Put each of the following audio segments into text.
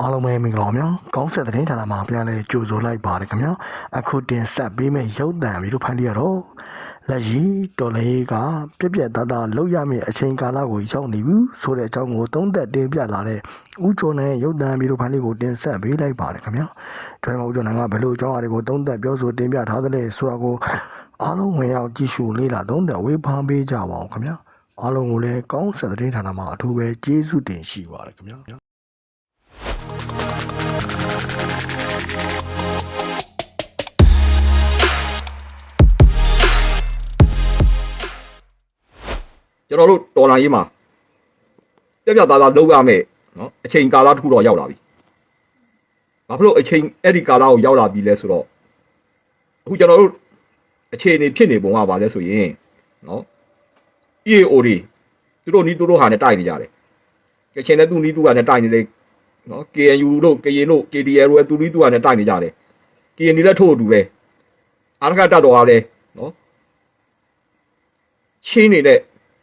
အားလုံးပဲမင်္ဂလာပါဗျာကောင်းဆက်သတင်းဌာနမှာပြန်လဲကြိုဆိုလိုက်ပါတယ်ခင်ဗျာအခုတင်ဆက်ပေးမယ့်ရုပ်သံဗီဒီယိုဖိုင်လေးရတော့လက်ရှိတော်လေးကပြက်ပြက်သားသားလောက်ရမယ့်အချိန်ကာလကိုရောက်နေပြီဆိုတဲ့အကြောင်းကိုသုံးသက်တင်ပြလာတဲ့ဦးကျော်နိုင်ရုပ်သံဗီဒီယိုဖိုင်လေးကိုတင်ဆက်ပေးလိုက်ပါတယ်ခင်ဗျာဒါမှမဟုတ်ဦးကျော်နိုင်ကဘယ်လိုအကြောင်းအရာတွေကိုသုံးသက်ပြောဆိုတင်ပြထားသလဲဆိုတာကိုအားလုံးဝင်ရောက်ကြည့်ရှုလေ့လာသုံးသက်ဝေဖန်ပေးကြပါအောင်ခင်ဗျာအားလုံးကိုလည်းကောင်းဆက်သတင်းဌာနမှာအထူးပဲကျေးဇူးတင်ရှိပါတယ်ခင်ဗျာ ကျွန်တော်တို့ဒေါ်လာရေးမှာပြက်ပြက်သားသားလုပ်ရမယ်နော်အချိန်ကာလတစ်ခုတော့ရောက်လာပြီဘာဖြစ်လို့အချိန်အဲ့ဒီကာလကိုရောက်လာပြီလဲဆိုတော့အခုကျွန်တော်တို့အခြေအနေဖြစ်နေပုံကဘာလဲဆိုရင်နော် EAO တွေသူတို့နီးသူတို့ဟာနဲ့တိုက်နေကြတယ်ကချင်နဲ့သူနီးသူဟာနဲ့တိုက်နေတယ်နော် KNU တို့ KN တို့ KDL တို့သူနီးသူဟာနဲ့တိုက်နေကြတယ် KN လည်းထို့အတူပဲအာရခတတ်တော်ကလည်းနော်ချင်းနေတဲ့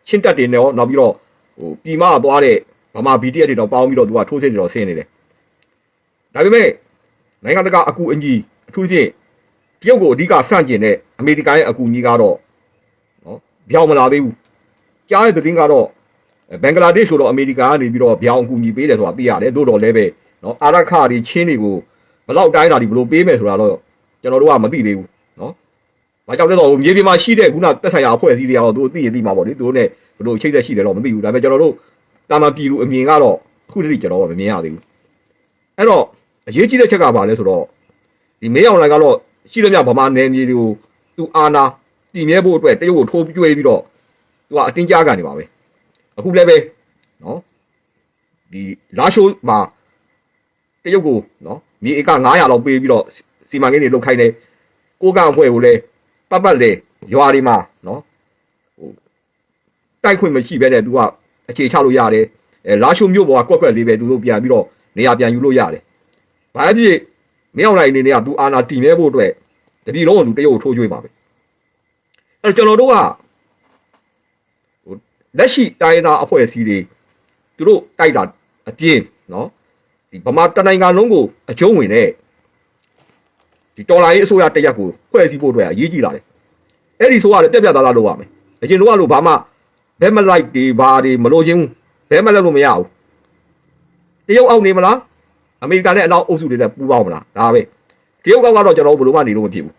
ချင်းတက်တွေနဲ့ရောနောက်ပြီးတော့ဟိုပြည်မကသွားတဲ့ဗမာ BTS တွေတော့ပေါင်းပြီးတော့သူကထိုးစစ်တွေတော့ဆင်းနေတယ်ဒါပေမဲ့နိုင်ငံတကာအကူအညီအထူးသဖြင့်တရုတ်ကိုအဓိကဆန့်ကျင်တဲ့အမေရိကန်ရဲ့အကူအညီကတော့နော်ပြောင်းမလာသေးဘူးကြားတဲ့သတင်းကတော့ဘင်္ဂလားဒေ့ရှ်ဆိုတော့အမေရိကန်ကနေပြီးတော့ပြောင်းအကူအညီပေးတယ်ဆိုတာသိရတယ်သို့တော်လည်းပဲနော်အာရခတွေချင်းတွေကိုဘလောက်တိုင်းတာဒီဘလို့ပေးမယ်ဆိုတာတော့ကျွန်တော်တို့ကမသိသေးဘူးနော်။ ဘာကြောင့်လဲဆိုတော့မြေပြင်မှာရှိတဲ့ခုနတက်ဆိုင်ရာအဖွဲ့အစည်းတွေကတော့သူတို့သိရင်သိမှာပေါ့လေ။သူတို့ ਨੇ ဘယ်လိုချိတ်ဆက်ရှိတယ်တော့မသိဘူး။ဒါပေမဲ့ကျွန်တော်တို့တာမန်ပြည်သူအမြင်ကတော့အခုတည်းကျွန်တော်ကမမြင်ရသေးဘူး။အဲ့တော့အရေးကြီးတဲ့ချက်ကဘာလဲဆိုတော့ဒီမေးအောင်လိုင်ကတော့ရှိလို့မြဗမာနယ်မြေတွေကိုသူအာနာတည်မြဲဖို့အတွက်တရုတ်ကိုထိုးကျွေးပြီးတော့သူကအတင်းကြားကန်နေပါပဲ။အခုလည်းပဲနော်ဒီလာရှိုးမှာတရုတ်ကိုနော်မြေဧက900လောက်ပေးပြီးတော့စီမံကိန်းတွေလုပ်ခိုင်းတယ်။ကိုကန့်အဖွဲ့ကိုလည်း ပတ်ပတ်လေရွာတွေမှာနော်ဟိုတိုက်ခွင့်မရှိဘဲနဲ့ तू ကအခြေချလို့ရတယ်အဲလာရှုံမြို့ပေါ်ကကွက်ကွက်လေးပဲ तू တို့ပြန်ပြီးတော့နေရာပြန်ယူလို့ရတယ်ဘာဖြစ်မင်းအောင်လိုက်အနေနဲ့က तू အာနာတီမဲဖို့အတွက်တတိလုံးက तू တရုတ်ကိုထိုးကျွေးပါပဲအဲကျွန်တော်တို့ကဟိုလက်ရှိတိုင်းသားအဖွဲ့အစည်းတွေသူတို့တိုက်တာအပြင်းနော်ဒီဗမာတနိုင်ငံလုံးကိုအကျုံးဝင်တဲ့ ဒီတော်လာရေးအစိုးရတရက်ကိုဖွဲ့စည်းဖို့အတွက်အရေးကြီးလာတယ်။အဲ့ဒီဆိုရတယ်ပြက်ပြက်သားသားလုပ်ရမယ်။အရင်တော့လို့ဘာမှဘဲမလိုက်တွေဘာတွေမလို့ချင်းဘဲမလက်လို့မရဘူး။တရုတ်အောက်နေမလား။အမေရိကန်နဲ့အနောက်အုပ်စုတွေနဲ့ပူးပေါင်းမလား။ဒါပဲ။တရုတ်ကောက်ကတော့ကျွန်တော်ဘယ်လိုမှနေလို့မဖြစ်ဘူး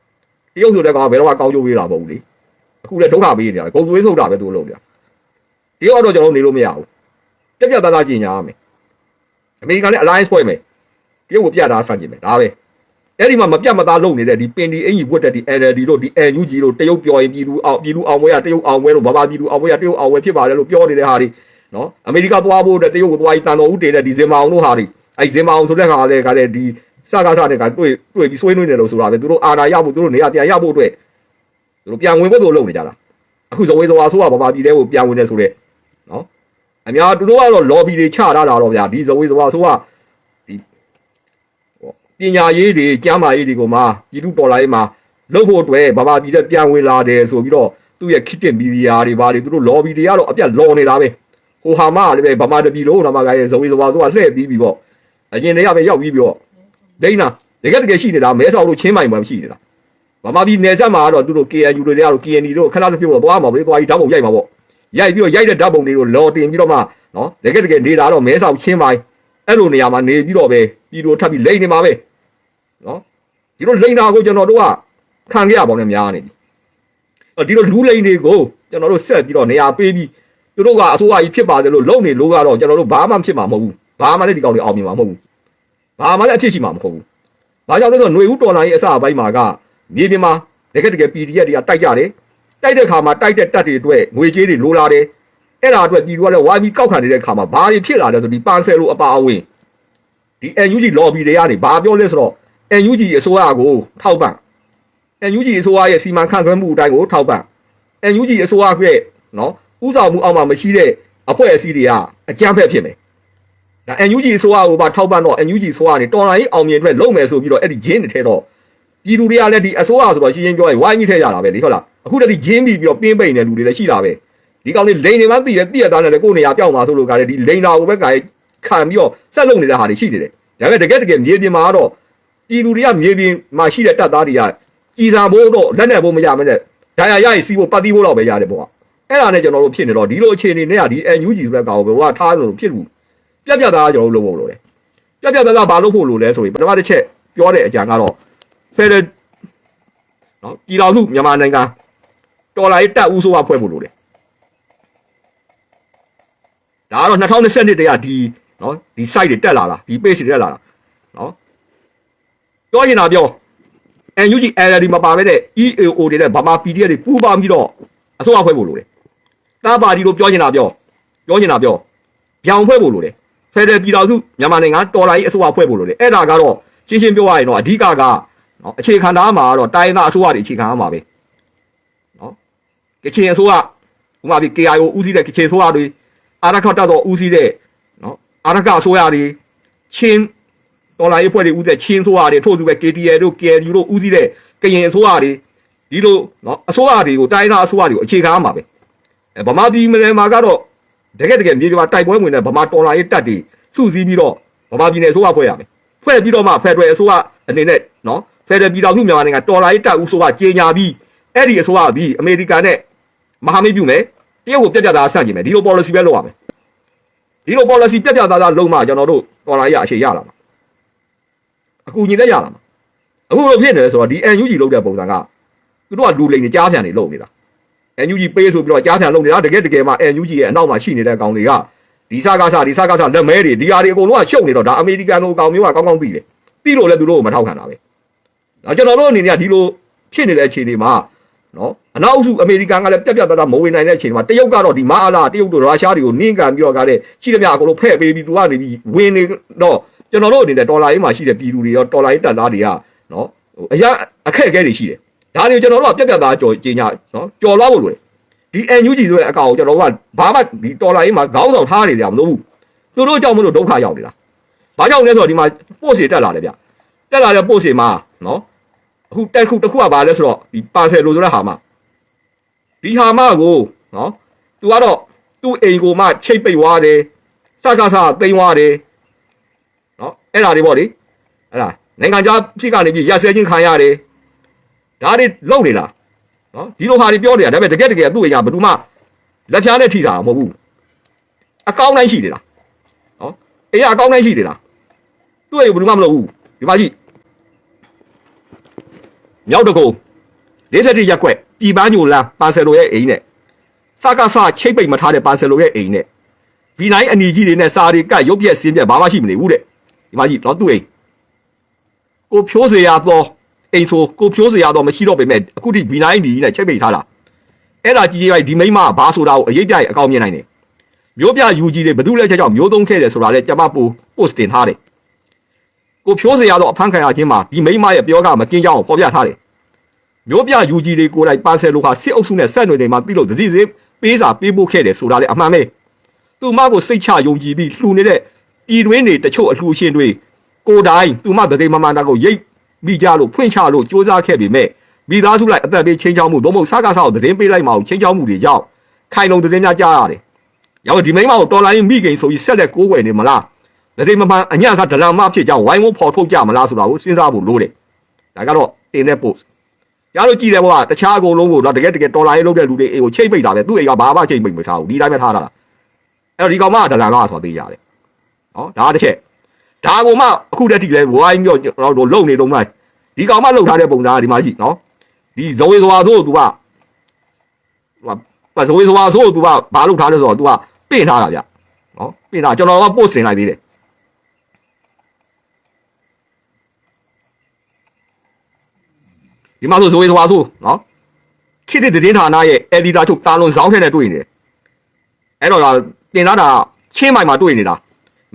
။တရုတ်ဆိုတဲ့ကောင်ကဘယ်တော့မှကောင်းကျိုးပေးတာမဟုတ်ဘူးလေ။အခုလည်းဒုက္ခပေးနေတာ။ဂုံသွေးဆုပ်တာပဲသူတို့လုပ်နေတာ။တရုတ်ကတော့ကျွန်တော်နေလို့မရဘူး။ပြက်ပြက်သားသားကြင်ညာရမယ်။အမေရိကန်နဲ့ alliance ဖွဲ့မယ်။တရုတ်ကိုပြတာဆန့်ကျင်မယ်။ဒါပဲ။ အဲ့ဒီမှာမပြတ်မသားလုပ်နေတဲ့ဒီပင်ဒီအင်ကြီးဝတ်တဲ့ဒီ LLD တို့ဒီ NUG တို့တရုတ်ပြောရင်ပြည်သူအောင်ပြည်သူအောင်ဝဲရတရုတ်အောင်ဝဲလို့ဘာဘာပြည်သူအောင်ဝဲရတရုတ်အောင်ဝဲဖြစ်ပါတယ်လို့ပြောနေတဲ့ဟာတွေနော်အမေရိကသွားဖို့တဲ့တရုတ်ကိုသွားပြီးတန်တော်ဦးတင်တဲ့ဒီဇင်မာအောင်တို့ဟာတွေအဲ့ဇင်မာအောင်ဆိုတဲ့ခါလည်းကလည်းဒီစကားစတဲ့ကတွေ့တွေ့ပြီးဆွေးနွေးနေတယ်လို့ဆိုတာပဲသူတို့အာဏာရဖို့သူတို့နေရာပြန်ရဖို့အတွက်သူတို့ပြန်ဝင်ဖို့သူတို့လုပ်နေကြတာအခုဇဝေဇဝါဆိုကဘာဘာပြည်တဲ့ကိုပြန်ဝင်နေဆိုတဲ့နော်အများသူတို့ကတော့ lobby တွေချထားတာတော့ဗျာဒီဇဝေဇဝါဆိုက ပညာရေးတွေကျမ်းမာရေးတွေကိုမှပြည်သူတော်လာရေးမှာလုပ်ဖို့အတွက်ဗမာပြည်တဲ့ပြန်ဝင်လာတယ်ဆိုပြီးတော့သူ့ရဲ့ခစ်တင်မီဒီယာတွေဘာတွေသူတို့ lobby တွေကတော့အပြတ်လော်နေတာပဲဟိုဟာမလည်းပဲဗမာတပြည်လုံးတော့မှကရဲ့ဇဝေဇဝါဆိုကလှည့်ပြီးပြီးပေါ့အရင်တည်းကပဲရောက်ပြီးပြီးတော့ဒိန်းနာတကယ်တကယ်ရှိနေတာမဲဆောက်လို့ချင်းမိုင်မှာရှိနေတာဗမာပြည်နယ်စပ်မှာကတော့သူတို့ KNU တွေကတော့ KND တို့ခဏတစ်ပြုတ်တော့သွားမှာပဲသွားပြီးဓာတ်ပုံရိုက်မှာပေါ့ရိုက်ပြီးတော့ရိုက်တဲ့ဓာတ်ပုံတွေကိုလော်တင်ပြီးတော့မှနော်တကယ်တကယ်နေတာတော့မဲဆောက်ချင်းမိုင်အဲ့လိုနေရာမှာနေပြီးတော့ပဲပြည်သူထပ်ပြီးလိမ့်နေမှာပဲ နော်ဒီလိုလိန်တာကိုကျွန်တော်တို့ကခံခဲ့ရပါနဲ့များနေပြီအဲ့ဒီလိုလူလိန်တွေကိုကျွန်တော်တို့ဆက်ပြီးတော့နေရာပေးပြီးသူတို့ကအစိုးရကြီးဖြစ်ပါတယ်လို့လုံနေလို့ကတော့ကျွန်တော်တို့ဘာမှဖြစ်မှာမဟုတ်ဘူးဘာမှလည်းဒီကောင်တွေအောင်မြင်မှာမဟုတ်ဘူးဘာမှလည်းအဖြစ်ရှိမှာမဟုတ်ဘူးဘာကြောင့်လဲဆိုတော့ຫນွေဦးတော်လိုင်းရဲ့အစအပိုင်းမှာကမြေပြင်မှာတကယ်တကယ် PDF တွေကတိုက်ကြတယ်တိုက်တဲ့ခါမှာတိုက်တဲ့တက်တွေအတွက်ငွေကြေးတွေလိုလာတယ်အဲ့ဒါအတွက်ပြည်သူကလည်းဝိုင်းပြီးကောက်ခံနေတဲ့ခါမှာဘာတွေဖြစ်လာလဲဆိုဒီပန်ဆယ်လိုအပါအဝင်ဒီ NUG lobby တွေကနေဘာပြောလဲဆိုတော့ NUG အစိုးရကိုထောက်ပံ့ NUG အစိုးရရဲ့စီမံခန့်ခွဲမှုအတိုင်းကိုထောက်ပံ့ NUG အစိုးရရဲ့နော်ဥဆောင်မှုအောက်မှာမရှိတဲ့အဖွဲ့အစည်းတွေကအကြမ်းဖက်ဖြစ်မယ်ဒါ NUG အစိုးရကိုပါထောက်ပံ့တော့ NUG အစိုးရကနေတော်လိုင်းအောင်မြင်အတွက်လုပ်မယ်ဆိုပြီးတော့အဲ့ဒီဂျင်းတွေထဲတော့ပြည်သူတွေကလည်းဒီအစိုးရဆိုတော့ရှင်းရှင်းပြောရင်ဝိုင်းကြီးထဲရတာပဲလေဟုတ်လားအခုတည်းဒီဂျင်းပြီးပြီးတော့ပင်းပိန်တဲ့လူတွေလည်းရှိတာပဲဒီကောင်လေးလိန်နေမှသိတယ်သိရသားနဲ့လည်းကိုယ်နေရာပြောင်းမှာဆိုလို့ကလည်းဒီလိန်တာကိုပဲကဲခံပြီးတော့ဆက်လုပ်နေတဲ့ဟာတွေရှိနေတယ်ဒါပေမဲ့တကယ်တကယ်မြေပြင်မှာကတော့ ပြည်သူတွေကမြေပြင်မှာရှိတဲ့တပ်သားတွေကကြည်စံဖို့တော့လက်နဲ့ဖို့မရမနဲ့ဒဏ်ရာရရင်စီးဖို့ပတ်တီးဖို့တော့ပဲရတယ်ပေါ့အဲ့ဒါနဲ့ကျွန်တော်တို့ဖြစ်နေတော့ဒီလိုအခြေအနေနဲ့ကဒီ NUG ဆိုတဲ့ကောင်ကိုဘယ်တော့ထားလို့ဖြစ်ဘူးပြက်ပြက်သားကျွန်တော်တို့လုပ်ဖို့လိုတယ်ပြက်ပြက်သားသားဘာလုပ်ဖို့လိုလဲဆိုရင်ပထမတစ်ချက်ပြောတဲ့အကြံကတော့ဖက်ဒရယ်နော်ပြည်တော်စုမြန်မာနိုင်ငံတော်လာရေးတပ်ဦးဆိုးကဖွဲ့ဖို့လိုတယ်ဒါကတော့2022တည်းကဒီနော်ဒီ site တွေတက်လာတာဒီ page တွေတက်လာတာနော် ပြောရင်တာပြော NUG LD မပါပဲတဲ့ EAO တွေနဲ့ဗမာ PDF တွေပူးပေါင်းပြီးတော့အစိုးရဖွဲ့ဖို့လိုတယ်တာပါတီလို့ပြောရင်တာပြောပြောရင်တာပြောပြောင်ဖွဲ့ဖို့လိုတယ်ဖက်ဒရယ်ပြည်တော်စုမြန်မာနိုင်ငံတော်လာရေးအစိုးရဖွဲ့ဖို့လိုတယ်အဲ့ဒါကတော့ရှင်းရှင်းပြောရရင်တော့အဓိကကနော်အခြေခံသားမှာတော့တိုင်းသားအစိုးရတွေအခြေခံရမှာပဲနော်ကချင်အစိုးရဥပမာပြီး KIO ဦးစီးတဲ့ကချင်အစိုးရတွေအာရခတ်တော်ဦးစီးတဲ့နော်အာရကအစိုးရတွေချင်း တော်လာရေးဖွဲ့တွေဦးတဲ့ချင်းအစိုးရတွေထို့သူပဲ KTL တို့ KNU တို့ဦးစီးတဲ့ကရင်အစိုးရတွေဒီလိုနော်အစိုးရတွေကိုတိုင်းသားအစိုးရတွေကိုအခြေခံရမှာပဲအဲဗမာပြည်မှာကတော့တကယ်တကယ်မြေပြတိုက်ပွဲဝင်တဲ့ဗမာတော်လာရေးတပ်တွေစုစည်းပြီးတော့ဗမာပြည်နယ်အစိုးရဖွဲ့ရမယ်ဖွဲ့ပြီးတော့မှဖက်ဒရယ်အစိုးရအနေနဲ့နော်ဖက်ဒရယ်ပြည်တော်စုမြန်မာနိုင်ငံတော်လာရေးတပ်ဦးဆိုကကြေညာပြီးအဲ့ဒီအစိုးရပြီးအမေရိကန်နဲ့မဟာမိတ်ပြုမယ်တရုတ်ကိုပြက်ပြက်သားဆန့်ကျင်မယ်ဒီလို policy ပဲလုပ်ရမယ်ဒီလို policy ပြက်ပြက်သားသားလုံးမှကျွန်တော်တို့တော်လာရေးအခြေရလာမှာ အကူညီနဲ့ရလာမှာအခုလိုဖြစ်နေတယ်ဆိုတော့ဒီ NUG လုပ်တဲ့ပုံစံကသူတို့ကလူလိန်တွေကြားဖြန်တွေလုပ်နေတာ NUG ပေးဆိုပြီးတော့ကြားဖြန်လုပ်နေတာတကယ်တကယ်မှ NUG ရဲ့အနောက်မှာရှိနေတဲ့ကောင်တွေကဒီစကားစဒီစကားစလက်မဲတွေဒီဟာတွေအကုန်လုံးကရှုပ်နေတော့ဒါအမေရိကန်လိုကောင်မျိုးကကောင်းကောင်းသိတယ်ပြီးလို့လည်းသူတို့ကိုမထောက်ခံတာပဲဒါကျွန်တော်တို့အနေနဲ့ကဒီလိုဖြစ်နေတဲ့အခြေအနေမှာနော်အနောက်အစုအမေရိကန်ကလည်းပြက်ပြက်သားသားမဝင်နိုင်တဲ့အခြေအနေမှာတရုတ်ကတော့ဒီမအားလားတရုတ်တို့ရုရှားတွေကိုနင်းကန်ပြီးတော့ကလည်းရှိသမျှအကုန်လုံးဖဲ့ပေးပြီးသူကနေပြီးဝင်နေတော့ ကျွန်တော်တို့အနေနဲ့ဒေါ်လာရေးမှာရှိတဲ့ပြည်သူတွေရောဒေါ်လာရေးတပ်သားတွေကနော်ဟိုအရာအခက်အခဲတွေရှိတယ်ဒါတွေကျွန်တော်တို့ကပြက်ပြက်သားကြော်ကြီးညာနော်ကြော်လာဖို့လိုတယ်ဒီ NUG ဆိုတဲ့အကောင်ကိုကျွန်တော်တို့ကဘာမှဒီဒေါ်လာရေးမှာခေါင်းဆောင်ထားနေကြမလို့ဘူးသူတို့ကြောင့်မလို့ဒုက္ခရောက်နေတာဘာကြောင့်လဲဆိုတော့ဒီမှာပို့စီတက်လာတယ်ဗျတက်လာတဲ့ပို့စီမှာနော်အခုတက်ခုတစ်ခုကဘာလဲဆိုတော့ဒီပါဆယ်လိုဆိုတဲ့ဟာမှာဒီဟာမကိုနော်သူကတော့သူ့အိမ်ကိုမှချိတ်ပိတ်သွားတယ်စကားစသိမ်းသွားတယ် နော်အဲ့ဒါတွေပေါ့လေအဲ့ဒါနိုင်ငံခြားဖြစ်ကနေပြီးရစဲချင်းခံရတယ်ဒါတွေလုံနေလားနော်ဒီလိုဟာတွေပြောနေတာဒါပေမဲ့တကယ်တကယ်သူ့အိမ်ကဘယ်သူမှလက်ဖြားနဲ့ထိတာမဟုတ်ဘူးအကောင်းတိုင်းရှိနေတာနော်အေးအကောင်းတိုင်းရှိနေတာသူ့အိမ်ကဘယ်သူမှမလုပ်ဘူးဒီပါကြည့်မြောက်တကုံ47ရက်ကွက်ပြည်ပန်းညိုလန်းပါဆယ်လိုရဲ့အိမ်နဲ့စကားစချိတ်ပိတ်မထားတဲ့ပါဆယ်လိုရဲ့အိမ်နဲ့ V9 အနီကြီးတွေနဲ့စာတွေကရုပ်ပြက်စင်းပြက်ဘာမှရှိမနေဘူးတဲ့ ဒီမှာကြည့်တော့သူ့အိမ်ကိုဖြိုးစရာတော့အိမ်ဆိုကိုဖြိုးစရာတော့မရှိတော့ပေမဲ့အခုထိ V9 အနီကြီးနဲ့ချိတ်ပိတ်ထားတာအဲ့ဒါကြီးကြီးလိုက်ဒီမိမဘာဆိုတာကိုအရေးပြရင်အကောင်းမြင်နိုင်တယ်မျိုးပြ UG တွေဘယ်သူလဲချက်ကြောင့်မျိုးသုံးခဲ့တယ်ဆိုတာလဲကျမပို့ post တင်ထားတယ်ကိုဖြိုးစရာတော့အဖမ်းခံရခြင်းမှာဒီမိမရဲ့ပြောကမကင်းကြောင်းကိုပေါ်ပြထားတယ်မျိုးပြ UG တွေကိုယ်တိုင်ပါဆယ်လိုဟာစစ်အုပ်စုနဲ့ဆက်နွယ်နေမှာသိလို့တတိစေပေးစာပေးဖို့ခဲ့တယ်ဆိုတာလဲအမှန်ပဲသူမကိုစိတ်ချယုံကြည်ပြီးလှူနေတဲ့ ပြည်တွင်းတွေတချို့အလှူရှင်တွေကိုယ်တိုင်သူမတတိမမန္တာကိုရိတ်မိကြလို့ဖွင့်ချလို့စ조사ခဲ့ပေမဲ့မိသားစုလိုက်အသက်ပေးချင်းချောင်းမှုသို့မဟုတ်စကားဆောက်သတင်းပေးလိုက်မှအောင်ချင်းချောင်းမှုတွေကြောင့်ခိုင်လုံသတင်းများကြားရတယ်။ရောဒီမိမကိုတော်လိုင်းမိခင်ဆိုပြီးဆက်လက်ကိုးကွယ်နေမလား။သတင်းမမှန်အညံ့စားဒလမဖြစ်ကြောင်းဝိုင်းဝန်းဖော်ထုတ်ကြမလားဆိုတာကိုစဉ်းစားဖို့လိုတယ်။ဒါကတော့တင်တဲ့ post ရလို့ကြည့်တယ်ဘောကတခြားအကုန်လုံးကိုတော့တကယ်တကယ်တော်လိုင်းလုပ်တဲ့လူတွေအိမ်ကိုချိတ်ပိတ်တာပဲသူ့အိမ်ကဘာမှချိတ်ပိတ်မထားဘူးဒီတိုင်းပဲထားတာလားအဲ့တော့ဒီကောင်မဒလန်လားဆိုတော့သိရတယ်။ နော်ဒါတစ်ချက်ဒါကိုမှအခုတည်းထိလဲဝိုင်းပြီးတော့ကျွန်တော်တို့လုံနေတော့မှဒီကောင်မလုံထားတဲ့ပုံစံကဒီမှာရှိနော်ဒီဇဝေဇဝါဆိုသူကဟိုဇဝေဇဝါဆိုသူကဘာလုပ်ထားလဲဆိုတော့သူကပင့်ထားတာဗျနော်ပင့်ထားကျွန်တော်က post တင်လိုက်သေးတယ်ဒီမှာဆိုဇဝေဇဝါဆိုနော်ခေတ်တဲ့သတင်းဌာနရဲ့ editor ချုပ်တာလွန်ဇောင်းထဲနဲ့တွေ့နေတယ်အဲ့တော့ဒါတင်လာတာချင်းမိုင်မှာတွေ့နေတာ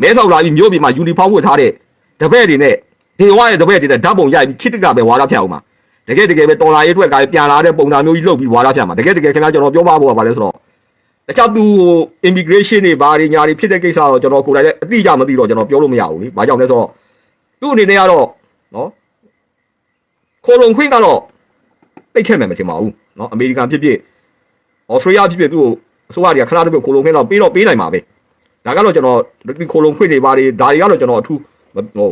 မဲဆောက်လာပြီးမြို့ပြည်မှာယူနီဖောင်းဝတ်ထားတဲ့တပည့်တွေနဲ့ဒေဝရဲ့တပည့်တွေနဲ့ဓာတ်ပုံရိုက်ပြီးခိတ္တကပဲဝါရဖြတ်အောင်မှာတကယ်တကယ်ပဲတော်လာရေးအတွက်ကပြန်လာတဲ့ပုံစံမျိုးကြီးလုပ်ပြီးဝါရဖြတ်မှာတကယ်တကယ်ခင်ဗျားကျွန်တော်ပြောပါဖို့ကဘာလဲဆိုတော့တခြားသူ immigration တွေဘာတွေညာတွေဖြစ်တဲ့ကိစ္စတော့ကျွန်တော်ကိုယ်တိုင်လည်းအတိအကျမသိတော့ကျွန်တော်ပြောလို့မရဘူးလေ။ဘာကြောင့်လဲဆိုတော့သူ့အနေနဲ့ကတော့နော်ခိုလုံခွင့်ကတော့တိတ်ခဲ့မယ်မထင်ပါဘူး။နော်အမေရိကန်ဖြစ်ဖြစ်ဩစတြေးလျဖြစ်ဖြစ်သူ့ကိုအစိုးရတွေကခဏတစ်ပြုတ်ခိုလုံခင်းတော့ပေးတော့ပေးနိုင်မှာပဲ ဒါဒါကတော့ကျွန်တော်ဒီခိုလုံဖွင့်နေပါလေဒါတွေကတော့ကျွန်တော်အထူးမဟို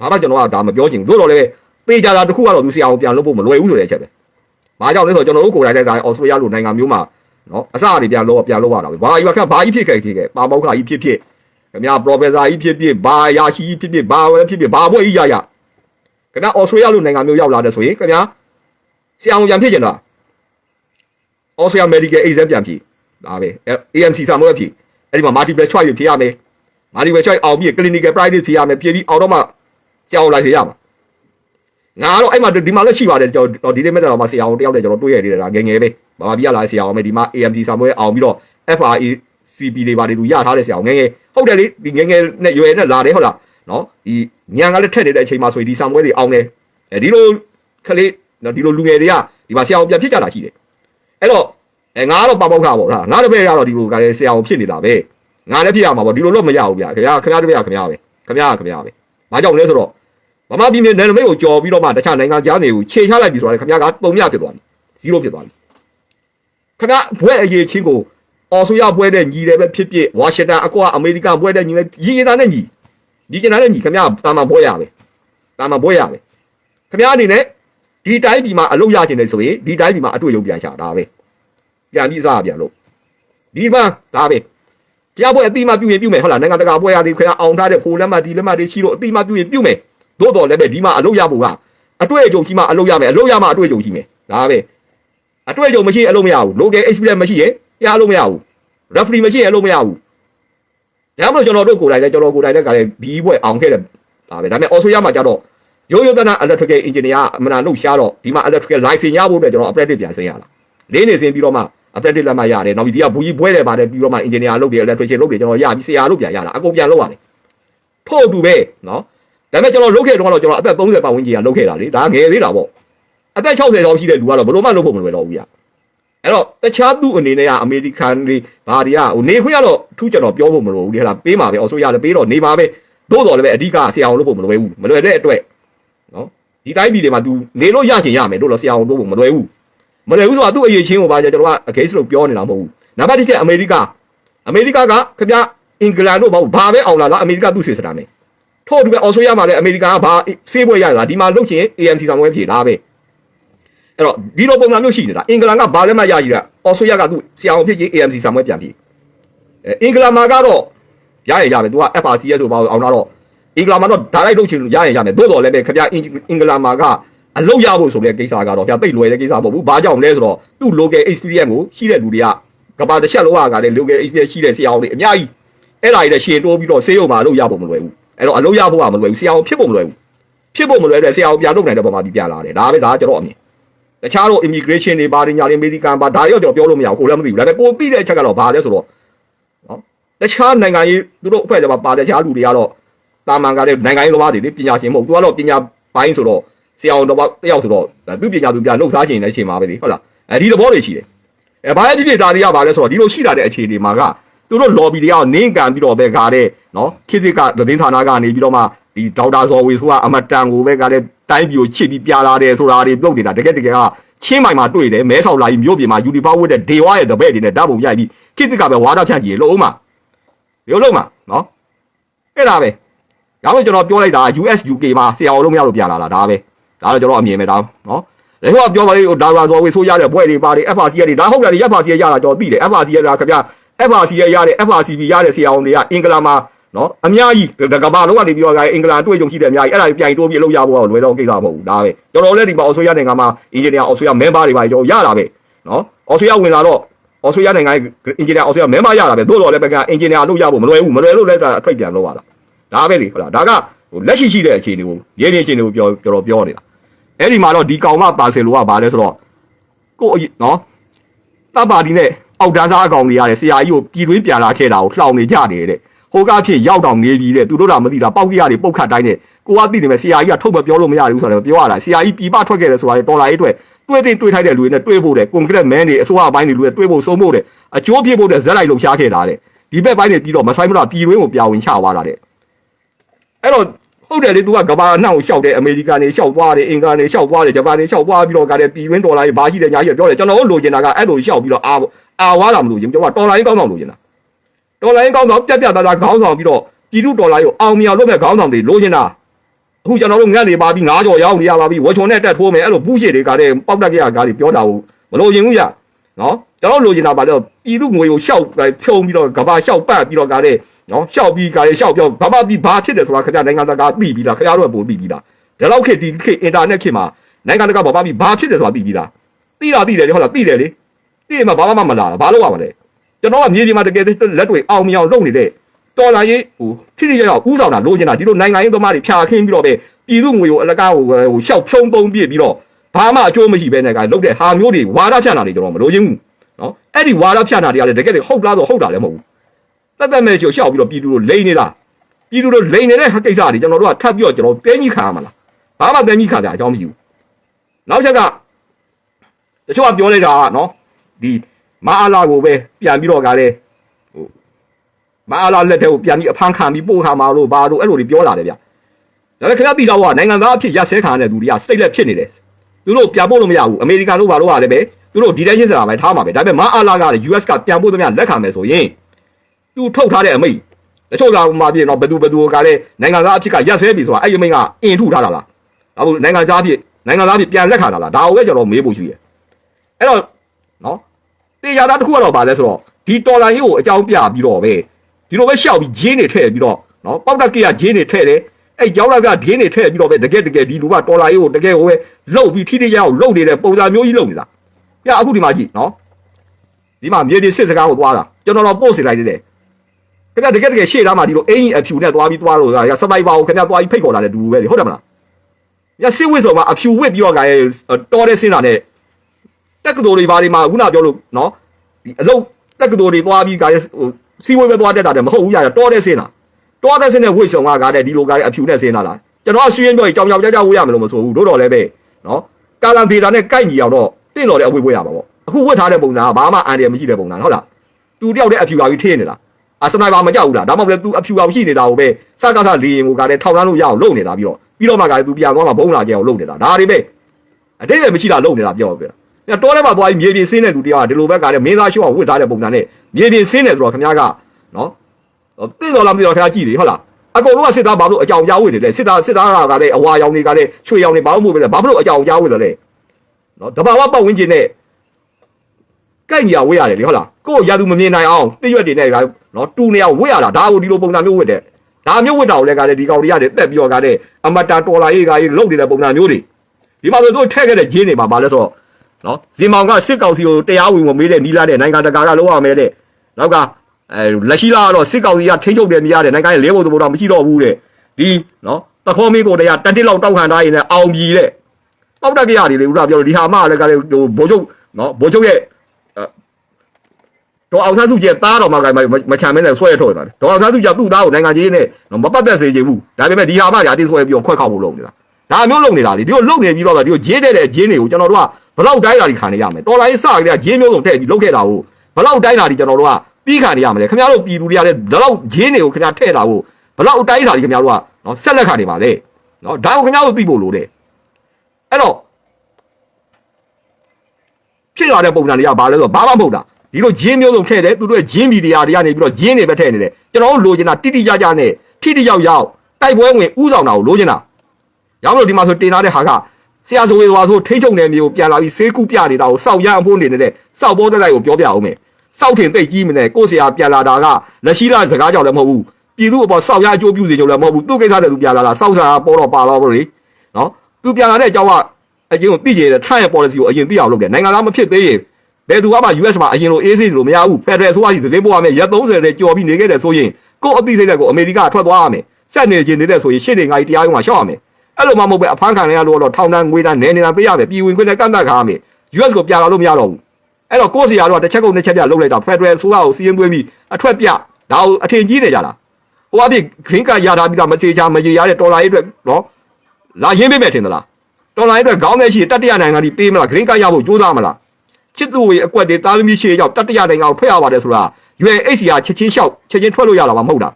ဘာမှကျွန်တော်ကဒါမပြောချင်ဘူးသို့တော်လည်းပေးကြတာတစ်ခုကတော့သူဆရာအောင်ပြန်လုပ်ဖို့မလွယ်ဘူးဆိုတဲ့အချက်ပဲဘာကြောင့်လဲဆိုတော့ကျွန်တော်တို့ကိုယ်တိုင်လည်းဒါအော်စတြေးလျလိုနိုင်ငံမျိုးမှာနော်အစအတွေပြန်လို့ပြန်လို့ရတာပဲဘာကြီးခက်ဘာကြီးဖြစ်ခဲ့ဖြစ်ခဲ့ပါမောက်ခကြီးဖြစ်ဖြစ်ခင်ဗျာပရိုဖက်ဆာကြီးဖြစ်ဖြစ်ဘာယာရှိကြီးဖြစ်ဖြစ်ဘာဝဲဖြစ်ဖြစ်ဘာဘွဲကြီးရရခင်ဗျာအော်စတြေးလျလိုနိုင်ငံမျိုးရောက်လာတဲ့ဆိုရင်ခင်ဗျာဆရာအောင်ပြန်ဖြစ်ကျင်တာအော်စတြေးလျ medical exam ပြန်ဖြစ်ဒါပဲ AMC စာမေးပွဲဖြစ် အဲ့ဒီမှာ multiple choice ဖြေရမယ် multiple choice အောင်ပြီး clinical practice ဖြေရမယ်ဖြေပြီးအောင်တော့မှဆရာအောင်လိုက်စေရမှာငါတော့အဲ့မှာဒီမှာလည်းရှိပါတယ်ကျွန်တော်ဒီနေ့မဲ့တော့မှဆရာအောင်တယောက်နဲ့ကျွန်တော်တွေ့ရသေးတယ်ဒါငယ်ငယ်ပဲဘာမှပြရလာဆရာအောင်မယ်ဒီမှာ AMD စာမေးပွဲအောင်ပြီးတော့ FRE CP တွေပါတယ်သူရထားတဲ့ဆရာအောင်ငယ်ငယ်ဟုတ်တယ်လေဒီငယ်ငယ်နဲ့ရွယ်နဲ့လာတယ်ဟုတ်လားနော်ဒီညံကလည်းထက်နေတဲ့အချိန်မှာဆိုရင်ဒီစာမေးပွဲတွေအောင်တယ်အဲဒီလိုခလေးနော်ဒီလိုလူငယ်တွေကဒီမှာဆရာအောင်ပြန်ဖြစ်ကြတာရှိတယ်အဲ့တော့ အဲငါကတော့ပပေါက်ခါပေါ့လားငါတပည့်ကတော့ဒီလိုကလည်းဆရာအောင်ဖြစ်နေတာပဲငါလည်းဖြစ်ရမှာပေါ့ဒီလိုတော့မရဘူးဗျာခင်ဗျာခင်ဗျာတပည့်ကခင်ဗျာပဲခင်ဗျာခင်ဗျာပဲဘာကြောင့်လဲဆိုတော့ဗမာပြည်နယ်နယ်နိမိတ်ကိုကြော်ပြီးတော့မှတခြားနိုင်ငံကြားနေကိုခြေချလိုက်ပြီဆိုတော့ခင်ဗျာက3မြဖြစ်သွားပြီ0ဖြစ်သွားပြီခင်ဗျာဘွဲ့အရေးချင်းကိုအော်ဆိုရဘွဲ့တဲ့ညီတယ်ပဲဖြစ်ဖြစ်ဝါရှင်တန်အကွာအမေရိကန်ဘွဲ့တဲ့ညီပဲရည်ရင်တာနဲ့ညီဒီကျင်တာနဲ့ညီခင်ဗျာတာမန်ဘွဲ့ရပဲတာမန်ဘွဲ့ရပဲခင်ဗျာအနေနဲ့ဒီတိုင်းပြည်မှာအလုပ်ရချင်တယ်ဆိုရင်ဒီတိုင်းပြည်မှာအတွေ့အကြုံပြန်ချတာပဲ ပြန်ပြီးစားပြန်လို့ဒီမှာဒါပဲတရားပွဲအတိမပြုရင်ပြုမယ်ဟုတ်လားနိုင်ငံတကာပွဲရသည်ခင်ဗျာအောင်ထားတဲ့ခိုးလက်မှတ်ဒီလက်မှတ်တွေရှိလို့အတိမပြုရင်ပြုမယ်သို့တော်လည်းပဲဒီမှာအလုပ်ရဖို့ကအတွေ့အကြုံရှိမှအလုပ်ရမယ်အလုပ်ရမှအတွေ့အကြုံရှိမယ်ဒါပဲအတွေ့အကြုံမရှိရင်အလုပ်မရဘူး local experience မရှိရင်ကြားလို့မရဘူး referee မရှိရင်အလုပ်မရဘူးဒါမှမဟုတ်ကျွန်တော်တို့ကိုယ်တိုင်လည်းကျွန်တော်ကိုယ်တိုင်လည်းကလည်းဘီဘွဲအောင်ခဲ့တယ်ဒါပဲဒါပေမဲ့ Australia မှာကျတော့ရိုးရိုးသားသား electrical engineer အမှန်တန်လုပ်ရှားတော့ဒီမှာ electrical license ရဖို့အတွက်ကျွန်တော် apprentice ပြန်ဆင်းရလာလေးနေဆင်းပြီးတော့မှ apprentice လက်မှတ်ရတယ်နောက်ပြီးဒီကဘူကြီးဘွဲတယ်ပါတယ်ပြီးတော့မှ engineer လုပ်တယ် electrician လုပ်တယ်ကျွန်တော်ရပြီးဆရာလုပ်ပြန်ရတာအကုန်ပြန်လုပ်ရတယ်ထို့အတူပဲနော်ဒါပေမဲ့ကျွန်တော်လုပ်ခဲ့တော့ကျွန်တော်အသက်30ပတ်ဝန်းကျင်ကလုပ်ခဲ့တာလေဒါငယ်သေးတာပေါ့အသက်60လောက်ရှိတဲ့လူကတော့ဘယ်လိုမှလုပ်ဖို့မလွယ်တော့ဘူးဗျအဲ့တော့တခြားသူအနေနဲ့ကအမေရိကန်တွေဘာတွေကဟိုနေခွင့်ရတော့ထူးကျွန်တော်ပြောဖို့မလိုဘူးလေဟလာပေးမှာပဲအော်ဆိုရလည်းပေးတော့နေပါပဲသို့တော်လည်းပဲအဓိကဆရာအောင်လုပ်ဖို့မလွယ်ဘူးမလွယ်တဲ့အတွက်နော်ဒီတိုင်းပြည်တွေမှာ तू နေလို့ရချင်ရမယ်တို့တော့ဆရာအောင်လုပ်ဖို့မလွယ်ဘူး မလွယ်ဘူးဆိုတာသူ့အရေးချင်းကိုပါကျွန်တော်ကအဂိမ်းစ်လို့ပြောနေတာမဟုတ်ဘူးနံပါတ်တစ်ချက်အမေရိကအမေရိကကခင်ဗျအင်္ဂလန်တို့ဘာဘာပဲအောင်လာလားအမေရိကသူ့စစ်စတာမယ်ထို့အတူပဲအော်စတြေးလျမှာလည်းအမေရိကန်ကဘာစေးပွဲရလာဒီမှာလုပ်ချင် AMC ဆောင်ပွဲဖြေတာပဲအဲ့တော့ဒီလိုပုံစံမျိုးရှိနေတာအင်္ဂလန်ကဘာလည်းမရကြီးတာအော်စတြေးလျကသူ့ဆရာအောင်ဖြစ်ကြီး AMC ဆောင်ပွဲပြန်ဖြေအဲအင်္ဂလန်မှာကတော့ရရရမယ်သူက FRCS ဆိုဘာအောင်လာတော့အင်္ဂလန်မှာတော့ဒါလိုက်လုပ်ချင်လို့ရရရမယ်သို့တော်လည်းပဲခင်ဗျအင်္ဂလန်မှာက အလုပ်ရဖို့ဆိုတဲ့ကိစ္စကတော့ဗျာတိတ်လွယ်တဲ့ကိစ္စမဟုတ်ဘူးဘာကြောင့်လဲဆိုတော့သူ့ local experience ကိုရှိတဲ့လူတွေကကဘာတစ်ချက်လောကလည်း local experience ရှိတဲ့ဆရာအောင်တွေအများကြီးအဲ့ဒါကြီးလည်းရှင်တိုးပြီးတော့ဆေးရုံမှာအလုပ်ရဖို့မလွယ်ဘူးအဲ့တော့အလုပ်ရဖို့ကမလွယ်ဘူးဆရာအောင်ဖြစ်ဖို့မလွယ်ဘူးဖြစ်ဖို့မလွယ်တဲ့ဆရာအောင်ပြန်လုပ်နိုင်တဲ့ပုံမှာပြီးပြန်လာတယ်ဒါပဲဒါကကျွန်တော်အမြင်တခြားတော့ immigration တွေပါတယ်ညာတွေ American ပါဒါတွေတော့ကျွန်တော်ပြောလို့မရဘူးကိုလည်းမသိဘူးဒါပေမဲ့ကိုပြီးတဲ့အချက်ကတော့ဘာလဲဆိုတော့နော်တခြားနိုင်ငံရေးသူတို့အဖွဲ့တွေမှာပါတဲ့တခြားလူတွေကတော့တာမန်ကလည်းနိုင်ငံရေးသမားတွေလေပညာရှင်မဟုတ်သူကတော့ပညာပိုင်းဆိုတော့ ဆရာအောင်တော့တယောက်ဆိုတော့သူပညာသူပြလှုပ်ရှားခြင်းတဲ့အချိန်မှာပဲလေဟုတ်လားအဲဒီသဘောတွေရှိတယ်အဲဘာလဲဒီပြဒါတွေကဘာလဲဆိုတော့ဒီလိုရှိလာတဲ့အခြေအနေမှာကသူတို့ lobby တွေကနင်းကန်ပြီးတော့ပဲကားတဲ့နော်ခေတ်စစ်ကသတင်းဌာနကနေပြီးတော့မှဒီဒေါက်တာဇော်ဝေဆိုကအမတန်ကိုပဲကားတဲ့တိုင်းပြည်ကိုချစ်ပြီးပြလာတယ်ဆိုတာတွေပြုတ်နေတာတကယ်တကယ်ကချင်းမိုင်မှာတွေ့တယ်မဲဆောက်လာကြီးမြို့ပြင်မှာယူနီဖောင်းဝတ်တဲ့ဒေဝရဲ့တပည့်တွေနဲ့ဓာတ်ပုံရိုက်ပြီးခေတ်စစ်ကပဲဝါဒဖြန့်ကြည့်လို့အောင်မှာရုပ်လုံးမှာနော်အဲ့ဒါပဲဒါမှကျွန်တော်ပြောလိုက်တာ US UK မှာဆရာအောင်လို့မရလို့ပြန်လာတာဒါပဲ ဒါတော့ကျွန်တော်အမြင်ပဲဒါနော်လေဟိုကပြောပါလေဒါရာဇော်ဝေဆိုးရတဲ့ဘွဲတွေပါတယ် FRC တွေဒါဟုတ်တယ် FRC ရတာကျွန်တော်သိတယ် FRC ရတာခင်ဗျ FRC ရရတဲ့ FRCB ရတဲ့ဆရာအောင်တွေကအင်္ဂလာမှာနော်အများကြီးကဘာလုံးကနေပြီးတော့အင်္ဂလာတွေ့ကြုံရှိတယ်အများကြီးအဲ့ဒါပြိုင်တိုးပြီးအလုပ်ရဖို့ကလွယ်တော့ကိစ္စမဟုတ်ဘူးဒါပဲကျွန်တော်လည်းဒီမှာအော်စတြေးလျနိုင်ငံမှာအင်ဂျင်နီယာအော်စတြေးလျမန်ဘာတွေပါကျွန်တော်ရတာပဲနော်အော်စတြေးလျဝင်လာတော့အော်စတြေးလျနိုင်ငံအင်ဂျင်နီယာအော်စတြေးလျမန်ဘာရတာပဲသို့တော်လည်းပဲကအင်ဂျင်နီယာလုပ်ရဖို့မလွယ်ဘူးမလွယ်လို့လည်းအထရိတ်ပြန်လုပ်ရတာဒါပဲလေဟုတ်လားဒါကလက်ရှိရှိတဲ့အခြေအနေကိုရင်းရင်းချင်းတွေကိုပြောကျွန်တော်ပြောနေတာ အဲ့ဒီမှာတော့ဒီကောင်မပါဆယ်လိုကဘာလဲဆိုတော့ကိုနော်တပ်ပါတီနဲ့အောက်တန်းစားအကောင်တွေရတယ်ဆရာကြီးကိုပြည်တွင်းပြန်လာခဲ့တာကိုလှောင်နေကြတယ်တဲ့ဟိုကဖြစ်ရောက်တော့နေပြီတဲ့သူတို့ကမသိတာပောက်ကြီးရတယ်ပုတ်ခတ်တိုင်းနဲ့ကိုကသိနေမယ်ဆရာကြီးကထုတ်မပြောလို့မရဘူးဆိုတော့ပြောရတာဆရာကြီးပြပထွက်ခဲ့တယ်ဆိုတာတော်လာရေးအတွက်တွေးတင်တွေးထိုက်တဲ့လူတွေနဲ့တွေးဖို့တဲ့ကွန်ကရစ်မန်တွေအစိုးရဘိုင်းတွေလူတွေတွေးဖို့ဆုံးဖို့တဲ့အကျိုးဖြစ်ဖို့တဲ့ဇက်လိုက်လုံရှားခဲ့တာတဲ့ဒီဘက်ဘိုင်းတွေပြီးတော့မဆိုင်မလားပြည်တွင်းကိုပြောင်းဝင်ချသွားတာတဲ့အဲ့တော့ ဟုတ်တယ်လေ तू ကကဘာအနှောက်ရှောက်တယ်အမေရိကန်တွေရှောက်သွားတယ်အင်္ဂါတွေရှောက်သွားတယ်ဂျပန်တွေရှောက်သွားပြီးတော့ကလည်းပြည်တွင်းဒေါ်လာတွေဘာရှိတယ်ညာရှိတယ်ပြောတယ်ကျွန်တော်တို့လိုချင်တာကအဲ့လိုရှောက်ပြီးတော့အာအာဝါတာမလို့ချင်ကျွန်တော်ကတော်လိုင်းကောင်းအောင်လိုချင်တာတော်လိုင်းကောင်းဆောင်ပြက်ပြက်သားသားခေါင်းဆောင်ပြီးတော့ပြည်သူတော်လိုင်းကိုအောင်မြောင်လုပ်မဲ့ခေါင်းဆောင်တွေလိုချင်တာအခုကျွန်တော်တို့ငတ်နေပါပြီငါးကြော်ရောက်နေရပါပြီဝချုံနဲ့တက်ထိုးမယ်အဲ့လိုဘူးရှိတွေကလည်းပေါက်တက်ကြရကားတွေပြောတာကိုမလိုချင်ဘူးရနော် ကျွန်တော်လိုချင်တာပါတော့ပြည်သူငွေကိုရှောက်ဖြုံပြီးတော့ကဘာရှောက်ပတ်ပြီးတော့ကားတဲ့နော်ရှောက်ပြီးကားရဲ့ရှောက်ပြောဘာမှပြီးဘာဖြစ်တယ်ဆိုတာခင်ဗျနိုင်ငံတကာသိပြီးလားခင်ဗျားတို့ကပိုသိပြီးလားဒါတော့ခေတ်ဒီခေတ်အင်တာနက်ခေတ်မှာနိုင်ငံတကာဘာမှပြီးဘာဖြစ်တယ်ဆိုတာသိပြီးလားသိတာသိတယ်လေဟုတ်လားသိတယ်လေသိရင်မှဘာမှမလာတာဘာလို့ရမှာလဲကျွန်တော်ကမြေပြင်မှာတကယ်လက်တွေအောင်မြောင်လုပ်နေတဲ့တော်လာရေးဟိုထိထိရောက်ရောက်ဥဆောင်တာလိုချင်တာဒီလိုနိုင်ငံရေးသမားတွေဖြာခင်းပြီးတော့ပဲပြည်သူငွေကိုအလကားဟိုဟိုရှောက်ဖြုံးပုံးပြစ်ပြီးတော့ဘာမှအကျိုးမရှိဘဲနဲ့ကလုပ်တဲ့ဟာမျိုးတွေဝါဒဖြန့်တာတွေကျွန်တော်မလိုချင်ဘူးနော် အဲ့ဒီဝါဒဖြန့်တာတွေကလည်းတကယ်ဟုတ်လားဆိုဟုတ်တာလည်းမဟုတ်ဘူးတက်တက်မဲ့ချိုရှောက်ပြီးတော့ပြည်သူတို့လိန်နေတာပြည်သူတို့လိန်နေတဲ့ကိစ္စတွေကျွန်တော်တို့ကထပ်ပြီးတော့ကျွန်တော်တင်းကြီးခံရမှာလားဘာမှတင်းကြီးခံကြအကြောင်းမရှိဘူးနောက်ချက်ကတချို့ကပြောလိုက်တာကနော်ဒီမအားလာကိုပဲပြန်ပြီးတော့ကလည်းဟိုမအားလာလက်ထဲကိုပြန်ပြီးအဖမ်းခံပြီးပို့ခါမှာလို့ဘာလို့အဲ့လိုတွေပြောလာတယ်ဗျဒါပေမဲ့ခင်ဗျားသိတော့ကနိုင်ငံသားအဖြစ်ရက်စဲခံရတဲ့သူတွေကစတိတ်လက်ဖြစ်နေတယ်သူတို့ပြန်ပို့လို့မရဘူးအမေရိကန်တို့ဘာလို့ရလဲပဲ သူတို့ဒီတိုင်းချင်းစရာပဲထားမှာပဲဒါပေမဲ့မအားလာကလည်း US ကပြန်ပို့သမျှလက်ခံမယ်ဆိုရင်သူထုတ်ထားတဲ့အမိန့်တချို့ကမှပြည့်တော့ဘယ်သူဘယ်သူကလည်းနိုင်ငံသားအဖြစ်ကရက်စဲပြီဆိုတာအဲ့ဒီအမိန့်ကအင်ထုထားတာလားဒါဘူးနိုင်ငံသားအဖြစ်နိုင်ငံသားအဖြစ်ပြန်လက်ခံတာလားဒါကိုပဲကျွန်တော်မေးဖို့ရှိတယ်အဲ့တော့နော်တေချာတာတစ်ခုကတော့ဗာလဲဆိုတော့ဒီတော်လိုင်းကြီးကိုအကြောင်းပြပြီးတော့ပဲဒီလိုပဲရှောက်ပြီးဂျင်းနေထည့်ပြီးတော့နော်ပေါက်တက်ကေကဂျင်းနေထည့်တယ်အဲ့ကြောင်းလာကဂျင်းနေထည့်ပြီးတော့ပဲတကယ်တကယ်ဒီလူကတော်လိုင်းကြီးကိုတကယ်ဟိုပဲလှုပ်ပြီးထိထိရောက်လှုပ်နေတဲ့ပုံစံမျိုးကြီးလှုပ်နေတာ ပြအခုဒီမှာကြည့်နော်ဒီမှာမြေပြင်စစ်စကားကိုသွားတာကျွန်တော်တော့ပို့စီလိုက်သေးတယ်ခင်ဗျတကယ်တကယ်ရှေ့သားမှာဒီလိုအင်းကြီးအဖြူနဲ့သွားပြီးသွားလို့ရစပိုက်ပါကိုခင်ဗျသွားပြီးဖိတ်ခေါ်လာတဲ့ဒူပဲလေဟုတ်တယ်မလားညစစ်ဝစ်ဆိုမှာအဖြူဝစ်ပြီးတော့ကရဲတော်တဲ့စင်းတာနဲ့တက္ကသိုလ်တွေဘာတွေမှာခုနပြောလို့နော်ဒီအလုပ်တက္ကသိုလ်တွေသွားပြီးကရဲဟိုစီဝေးပဲသွားတက်တာတယ်မဟုတ်ဘူးရရတော်တဲ့စင်းလားတော်တဲ့စင်းနဲ့ဝိတ်ဆောင်ကကားတဲ့ဒီလိုကားတဲ့အဖြူနဲ့စင်းလာလားကျွန်တော်ကဆွေးရင်းပြောရင်ကြောင်ကြောင်ကြကြဝေးရမယ်လို့မဆိုဘူးတို့တော်လည်းပဲနော်ကာလန်ဒေတာနဲ့ကိုက်ညီအောင်တော့ တင့်တော်တဲ့အဝေးဝေးရပါပေါ့အခုဝတ်ထားတဲ့ပုံစံကဘာမှအန်တယ်မရှိတဲ့ပုံစံဟုတ်လားသူတယောက်တည်းအဖြူပါပြီးထင်းနေတာအစနိုက်ပါမကြောက်ဘူးလားဒါမှမဟုတ်လေ तू အဖြူအောင်ရှိနေတာကိုပဲစကားစားလေရင်ကိုကားတဲ့ထောက်လန်းလို့ရအောင်လုပ်နေတာပြီးတော့ပြီးတော့မှကားလေ तू ပြန်သွားမှဘုံလာကြအောင်လုပ်နေတာဒါတွေပဲအတိတ်ပဲမရှိတာလုပ်နေတာပြောပြညတော့ထဲမှာသွားပြီးမြေပြင်ဆင်းတဲ့လူတယောက်ကဒီလိုဘက်ကလည်းမင်းသားရှိုးအောင်ဝစ်ထားတဲ့ပုံစံနဲ့မြေပြင်ဆင်းတယ်ဆိုတော့ခင်ဗျားကနော်သိတော်လားမသိတော့ခင်ဗျားကြည့်လေဟုတ်လားအကုန်လုံးကစစ်သားဘာလို့အကြောင်ကြားဝစ်နေလဲစစ်သားစစ်သားကလည်းအဝါရောင်တွေကလည်းချွေရောင်တွေဘာလို့မို့ပဲလဲဘာလို့အကြောင်ကြားဝစ်တယ်လဲ နော်တဘာဝပတ်ဝန်းကျင်နဲ့ကိုက်ညာဝစ်ရတယ်လေဟုတ်လားကိုယ်ရာသူမမြင်နိုင်အောင်တိရွက်တွေနဲ့နော်တူနေအောင်ဝစ်ရတာဒါကိုဒီလိုပုံစံမျိုးဝစ်တယ်ဒါမျိုးဝစ်တာကိုလည်းကလည်းဒီကောင်တွေရတယ်တက်ပြီးတော့ကလည်းအမတာတော်လာရေးကရေးလုတ်နေတဲ့ပုံစံမျိုးတွေဒီမှာဆိုတို့ထက်ခဲ့တဲ့ဂျင်းတွေမှာဘာလဲဆိုတော့နော်ဇင်မောင်ကစစ်ကောင်စီကိုတရားဝင်ဝင်မေးတဲ့နီလာတဲ့နိုင်ငံတကာကလုံးဝမဲတဲ့နောက်ကအဲလက်ရှိလာကတော့စစ်ကောင်စီကထိန်းချုပ်တယ်မရတဲ့နိုင်ငံရဲ့လဲဘုံသဘောတော့မရှိတော့ဘူးတဲ့ဒီနော်တခေါမင်းကိုတရားတတိလောက်တောက်ခံထားရင်လည်းအောင်ပြီတဲ့ တောက်တက်ကြရတယ်လေဦးကပြောလို့ဒီဟာမလည်းကလည်းဟိုဘိုးချုပ်နော်ဘိုးချုပ်ရဲ့တော့အောင်ဆန်းစုကြည်သားတော်မှာကမချမ်းမင်းနဲ့ဆွဲထုတ်နေတာတော့အောင်ဆန်းစုကြည်သူ့သားကိုနိုင်ငံကြီးနဲ့မပတ်သက်စေချင်ဘူးဒါပေမဲ့ဒီဟာမညာတိဆွဲပြီးတော့ခွက်ခောက်ဖို့လုပ်နေတာဒါမျိုးလုပ်နေတာလေဒီလိုလုပ်နေပြီးတော့ဒီလိုဂျင်းတဲ့ဂျင်းတွေကိုကျွန်တော်တို့ကဘလောက်တိုင်းတာဒီခံနေရမယ်တော်လိုင်းစကလေးကဂျင်းမျိုးစုံထည့်ပြီးလုပ်ခဲ့တာကိုဘလောက်တိုင်းတာဒီကျွန်တော်တို့ကပြီးခံနေရမယ်ခင်ဗျားတို့ပြည်သူတွေကလည်းဘလောက်ဂျင်းတွေကိုခင်ဗျားထည့်တာကိုဘလောက်တိုင်းတာဒီခင်ဗျားတို့ကနော်ဆက်လက်ခံနေပါလေနော်ဒါကိုခင်ဗျားတို့သိဖို့လိုတယ် အဲ့တော့ဖြစ်လာတဲ့ပုံစံတွေကဘာလဲဆိုတော့ဘာမှမဟုတ်တာဒီလိုဂျင်းမျိုးစုံထည့်တယ်သူတို့ရဲ့ဂျင်းမီဒီယာတွေကနေပြီးတော့ဂျင်းတွေပဲထည့်နေတယ်ကျွန်တော်တို့လိုချင်တာတိတိကျကျနဲ့ထိတိရောက်ရောက်တိုက်ပွဲဝင်ဥဆောင်တာကိုလိုချင်တာရောက်လို့ဒီမှာဆိုတင်ထားတဲ့ဟာကဆရာဆိုဝေသွားဆိုထိချုံနယ်မျိုးပြန်လာပြီးဆေးကုပြနေတာကိုစောက်ရမ်းအဖို့နေနေတဲ့စောက်ပေါ်တက်တိုက်ကိုပြောပြအောင်မယ်စောက်ထင်သိပ်ကြီးမနေကိုဆရာပြန်လာတာကလက်ရှိလားစကားကြောင့်လည်းမဟုတ်ဘူးပြည်သူ့အပေါ်စောက်ရအကျိုးပြုစေကြလည်းမဟုတ်ဘူးသူ့ကိစ္စနဲ့သူပြန်လာတာစောက်စားပေါ်တော့ပါတော့လေနော် သူပြန်လာတဲ့အကြောင်းကအရင်ကသိကြတဲ့ Trump ရဲ့ policy ကိုအရင်သိအောင်လုပ်တယ်နိုင်ငံသားမဖြစ်သေးရင်ဘယ်သူမှ US မှာအရင်လိုအေးစေးလို့မရဘူး Federal ဆိုရစီသတင်းပို့ရမယ်ရက်30နဲ့ကြော်ပြီးနေခဲ့တယ်ဆိုရင်ကို့အသိစိတ်နဲ့ကိုအမေရိကထွက်သွားရမယ်စက်နေခြင်းနေတဲ့ဆိုရင်ရှေ့နေငါကြီးတရားရုံးမှာရှောက်ရမယ်အဲ့လိုမှမဟုတ်ပဲအဖမ်းခံရလို့တော့ထောင်တန်းငွေတန်းနေနေတာပေးရမယ်ပြည်ဝင်ခွင့်နဲ့ကန့်သတ်ခါရမယ် US ကိုပြလာလို့မရတော့ဘူးအဲ့တော့ကိုယ့်စီကတော့တစ်ချက်ကုန်တစ်ချက်ပြလုပ်လိုက်တာ Federal ဆိုတော့စီးရင်သွင်းပြီးအထွက်ပြဒါကိုအထင်ကြီးနေကြတာဟိုအဖြစ် green card ရထားပြီးတော့မချေချာမရေရတဲ့ဒေါ်လာရေးအတွက်နော် လာရင်းပေးမယ်ထင်သလားဒေါ်လာရေးအတွက်ခေါင်းထဲရှိတတိယနိုင်ငံကြီးပေးမလား green card ရဖို့ကြိုးစားမလားချစ်သူရဲ့အကွက်တွေတာသမီရှေ့ရောက်တတိယနိုင်ငံကိုဖက်ရပါတယ်ဆိုတာ UNHCR ချက်ချင်းလျှောက်ချက်ချင်းထွက်လို့ရတာမှမဟုတ်တာ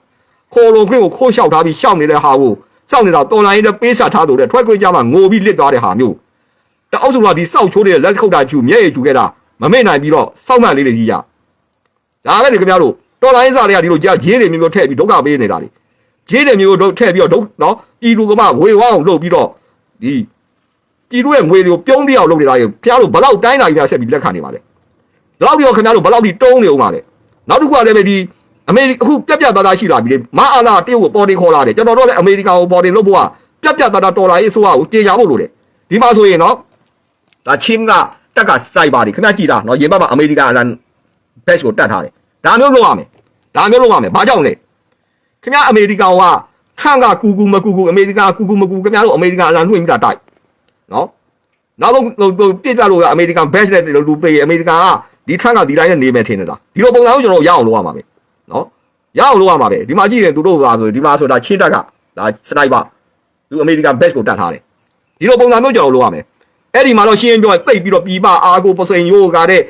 ခေါ်လုံခွင့်ကိုခိုးလျှောက်ထားပြီးရှောက်နေတဲ့ဟာကိုစောင့်နေတာတော်လိုင်းနဲ့ပေးဆက်ထားလို့တဲ့ထွက်ခွင့်ကြမှာငိုပြီးလစ်သွားတဲ့ဟာမျိုးတအောက်စုကဒီစောက်ချိုးတဲ့လက်ခုပ်တာဖြူမျက်ရည်ကျူခဲ့တာမမေ့နိုင်ပြီးတော့စောက်မှန်လေးတွေကြီးရဒါပဲလေခင်ဗျားတို့တော်လိုင်းစားတွေကဒီလိုကြာဂျင်းတွေမျိုးမျိုးထည့်ပြီးဒုက္ခပေးနေတာလေဂျင်းတွေမျိုးတို့ထည့်ပြီးတော့ဒုက္နော် ပြည်သူကမှဝေဝါအောင်လုပ်ပြီးတော့ဒီပြည်သူရဲ့ငွေတွေကိုပြုံးပြအောင်လုပ်နေတာကြီးဖျားလို့ဘလောက်တိုင်းတာကြီးများဆက်ပြီးလက်ခံနေပါလေဒီလောက်ပြီးတော့ခင်ဗျားတို့ဘလောက်ဒီတုံးနေအောင်ပါလေနောက်တစ်ခုကလည်းပဲဒီအမေရိအခုပြက်ပြက်သားသားရှိလာပြီလေမအားလာတရုတ်ကိုပေါ်တင်ခေါ်လာတယ်ကျွန်တော်တို့လည်းအမေရိကန်ကိုပေါ်တင်လုပ်ဖို့ကပြက်ပြက်သားသားတော်လာရေးအစိုးရကိုကြေချဖို့လိုတယ်ဒီမှာဆိုရင်နော်ဒါချင်းကတက်ကစိုက်ပါလေခင်ဗျားကြည်တာနော်ရင်ဘတ်မှာအမေရိကန်အလန်ဘက်ကိုတတ်ထားတယ်ဒါမျိုးလုပ်ရမယ်ဒါမျိုးလုပ်ရမယ်ဘာကြောင့်လဲခင်ဗျားအမေရိကန်က ထန့်ကကူကူမကူကူအမေရိကန်ကူကူမကူခင်ဗျားတို့အမေရိကန်အလံလွှင့်ပြီးတာတိုက်နော်နောက်ဆုံးဟိုဟိုပြစ်ပြလို့ကအမေရိကန်ဘက်နဲ့လူပေးအမေရိကန်ကဒီထန့်ကဒီတိုင်းနဲ့နေမယ်ထင်နေတာဒီလိုပုံစံကိုကျွန်တော်ရအောင်လုပ်ရမှာပဲနော်ရအောင်လုပ်ရမှာပဲဒီမှာကြည့်ရင်သူတို့ကဆိုဒီမှာဆိုတာချင်းတက်ကဒါစနိုက်ပါသူအမေရိကန်ဘက်ကိုတတ်ထားတယ်ဒီလိုပုံစံမျိုးကျွန်တော်လုပ်ရမယ်အဲ့ဒီမှာတော့ရှင်းရှင်းပြောရင်တိတ်ပြီးတော့ပြည်ပအာကိုပစိန်ယိုးကတဲ့